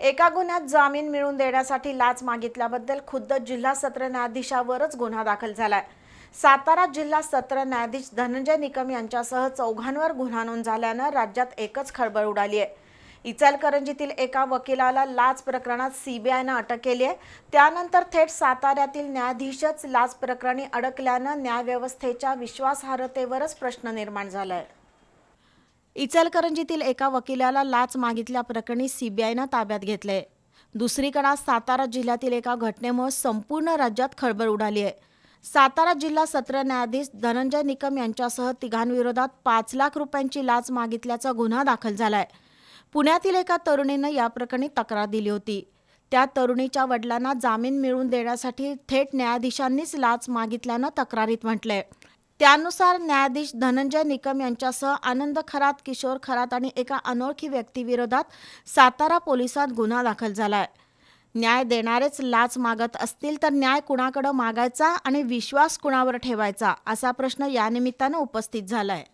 एका गुन्ह्यात जामीन मिळवून देण्यासाठी लाच मागितल्याबद्दल खुद्द जिल्हा सत्र न्यायाधीशावरच गुन्हा दाखल झालाय. सातारा जिल्हा सत्र न्यायाधीश धनंजय निकम यांच्यासह चौघांवर गुन्हा नोंद झाल्यानं राज्यात एकच खळबळ उडाली आहे इचलकरंजीतील एका वकिलाला लाच प्रकरणात सीबीआयनं अटक केली आहे. त्यानंतर थेट साताऱ्यातील न्यायाधीशच लाच प्रकरणी अडकल्यानं न्यायव्यवस्थेच्या विश्वासार्हतेवरच प्रश्न निर्माण झाला आहे इचलकरंजीतील एका वकिलाला लाच मागितल्याप्रकरणी सीबीआयनं ताब्यात घेतलंय. दुसरीकडे सातारा जिल्ह्यातील एका घटनेमुळे संपूर्ण राज्यात खळबळ उडाली आहे सातारा जिल्हा सत्र न्यायाधीश धनंजय निकम यांच्यासह तिघांविरोधात पाच लाख रुपयांची लाच मागितल्याचा गुन्हा दाखल झालाय. पुण्यातील एका तरुणीनं या प्रकरणी तक्रार दिली होती. त्या तरुणीच्या वडिलांना जामीन मिळवून देण्यासाठी थेट न्यायाधीशांनीच लाच मागितल्यानं तक्रारीत म्हटलंय. त्यानुसार न्यायाधीश धनंजय निकम यांच्यासह आनंद खरात किशोर खरात आणि एका अनोळखी व्यक्तीविरोधात सातारा पोलिसात गुन्हा दाखल झाला आहे न्याय देणारेच लाच मागत असतील तर न्याय कुणाकडं मागायचा आणि विश्वास कुणावर ठेवायचा असा प्रश्न यानिमित्तानं उपस्थित झाला आहे